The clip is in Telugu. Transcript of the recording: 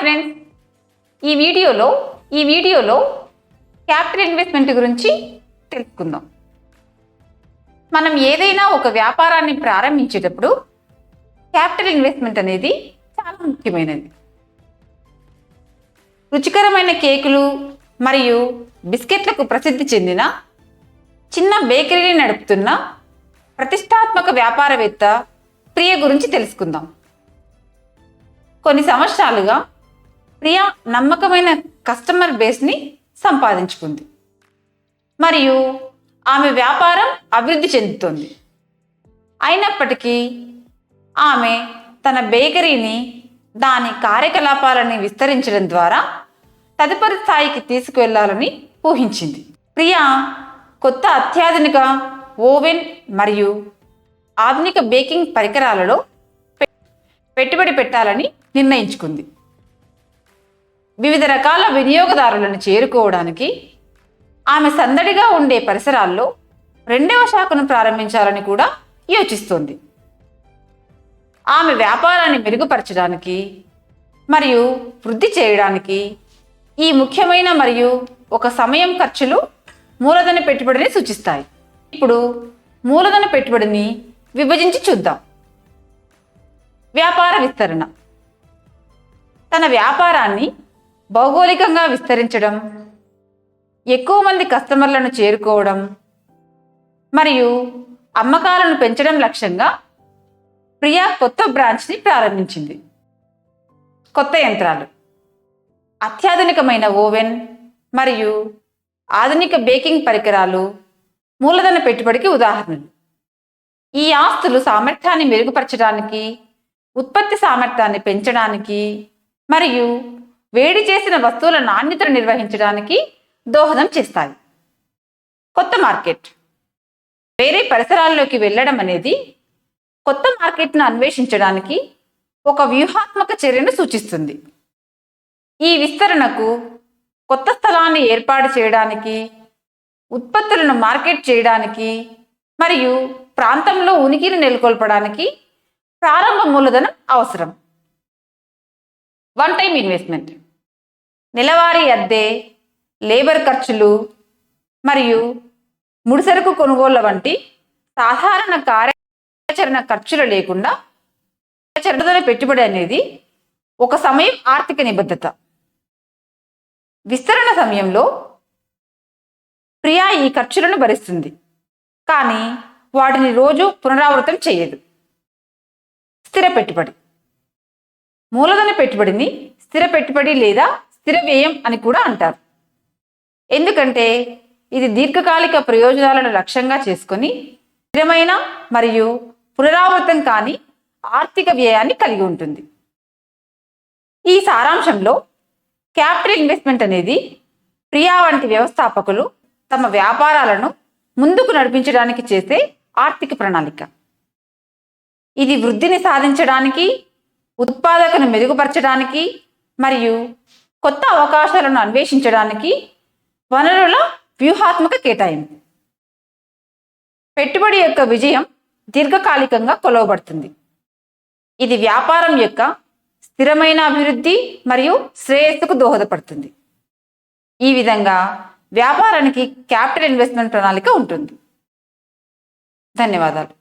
ఫ్రెండ్స్ ఈ వీడియోలో ఈ వీడియోలో క్యాపిటల్ ఇన్వెస్ట్మెంట్ గురించి తెలుసుకుందాం. మనం ఏదైనా ఒక వ్యాపారాన్ని ప్రారంభించేటప్పుడు క్యాపిటల్ ఇన్వెస్ట్మెంట్ అనేది చాలా ముఖ్యమైనది. రుచికరమైన కేకులు మరియు బిస్కెట్లకు ప్రసిద్ధి చెందిన చిన్న బేకరీని నడుపుతున్న ప్రతిష్టాత్మక వ్యాపారవేత్త ప్రియ గురించి తెలుసుకుందాం. కొన్ని సంవత్సరాలుగా ప్రియా నమ్మకమైన కస్టమర్ బేస్ని సంపాదించుకుంది. మరియు ఆమె వ్యాపారం అభివృద్ధి చెందుతుంది. అయినప్పటికీ ఆమె తన బేకరీని దాని కార్యకలాపాలని విస్తరించడం ద్వారా తదుపరి స్థాయికి తీసుకువెళ్ళాలని ఊహించింది. ప్రియా కొత్త అత్యాధునిక ఓవెన్ మరియు ఆధునిక బేకింగ్ పరికరాలలో పె- పెట్టుబడి పెట్టాలని నిర్ణయించుకుంది. వివిధ రకాల వినియోగదారులను చేరుకోవడానికి ఆమె సందడిగా ఉండే పరిసరాల్లో రెండవ శాఖను ప్రారంభించాలని కూడా యోచిస్తోంది. ఆమె వ్యాపారాన్ని మెరుగుపరచడానికి మరియు వృద్ధి చేయడానికి ఈ ముఖ్యమైన మరియు ఒక సమయం ఖర్చులు మూలధన పెట్టుబడిని సూచిస్తాయి. ఇప్పుడు మూలధన పెట్టుబడిని విభజించి చూద్దాం. వ్యాపార విస్తరణ. తన వ్యాపారాన్ని భౌగోళికంగా విస్తరించడం ఎక్కువ మంది కస్టమర్లను చేరుకోవడం మరియు అమ్మకాలను పెంచడం లక్ష్యంగా ప్రియా కొత్త బ్రాంచ్ని ప్రారంభించింది. కొత్త యంత్రాలు. అత్యాధునికమైన ఓవెన్ మరియు ఆధునిక బేకింగ్ పరికరాలు మూలధన పెట్టుబడికి ఉదాహరణలు. ఈ ఆస్తులు సామర్థ్యాన్ని మెరుగుపరచడానికి ఉత్పత్తి సామర్థ్యాన్ని పెంచడానికి మరియు వేడి చేసిన వస్తువుల నాణ్యతను నిర్వహించడానికి దోహదం చేస్తాయి. కొత్త మార్కెట్. వేరే పరిసరాల్లోకి వెళ్ళడం అనేది కొత్త మార్కెట్ను అన్వేషించడానికి ఒక వ్యూహాత్మక చర్యను సూచిస్తుంది. ఈ విస్తరణకు కొత్త స్థలాన్ని ఏర్పాటు చేయడానికి ఉత్పత్తులను మార్కెట్ చేయడానికి మరియు ప్రాంతంలో ఉనికిని నెలకొల్పడానికి ప్రారంభ మూలధనం అవసరం. One time investment. నెలవారీ అద్దె లేబర్ ఖర్చులు మరియు ముడిసరుకు కొనుగోళ్ళ వంటి సాధారణ కార్యాచరణ ఖర్చులు లేకుండా చరణ పెట్టుబడి అనేది ఒక సమయం ఆర్థిక నిబద్ధత. విస్తరణ సమయంలో ప్రియా ఈ ఖర్చులను భరిస్తుంది కానీ వాటిని రోజు పునరావృతం చేయదు. స్థిర పెట్టుబడి. మూలధన పెట్టుబడిని స్థిర పెట్టుబడి లేదా స్థిర వ్యయం అని కూడా అంటారు. ఎందుకంటే ఇది దీర్ఘకాలిక ప్రయోజనాలను లక్ష్యంగా చేసుకొని స్థిరమైన మరియు పునరావృతం కాని ఆర్థిక వ్యయాన్ని కలిగి ఉంటుంది. ఈ సారాంశంలో క్యాపిటల్ ఇన్వెస్ట్మెంట్ అనేది ప్రియా వంటి వ్యవస్థాపకులు తమ వ్యాపారాలను ముందుకు నడిపించడానికి చేసే ఆర్థిక ప్రణాళిక. ఇది వృద్ధిని సాధించడానికి ఉత్పాదకను మెరుగుపరచడానికి మరియు కొత్త అవకాశాలను అన్వేషించడానికి వనరుల వ్యూహాత్మక కేటాయింపు. పెట్టుబడి యొక్క విజయం దీర్ఘకాలికంగా కొలవబడుతుంది. ఇది వ్యాపారం యొక్క స్థిరమైన అభివృద్ధి మరియు శ్రేయస్సుకు దోహదపడుతుంది. ఈ విధంగా వ్యాపారానికి క్యాపిటల్ ఇన్వెస్ట్మెంట్ ప్రణాళిక ఉంటుంది. ధన్యవాదాలు.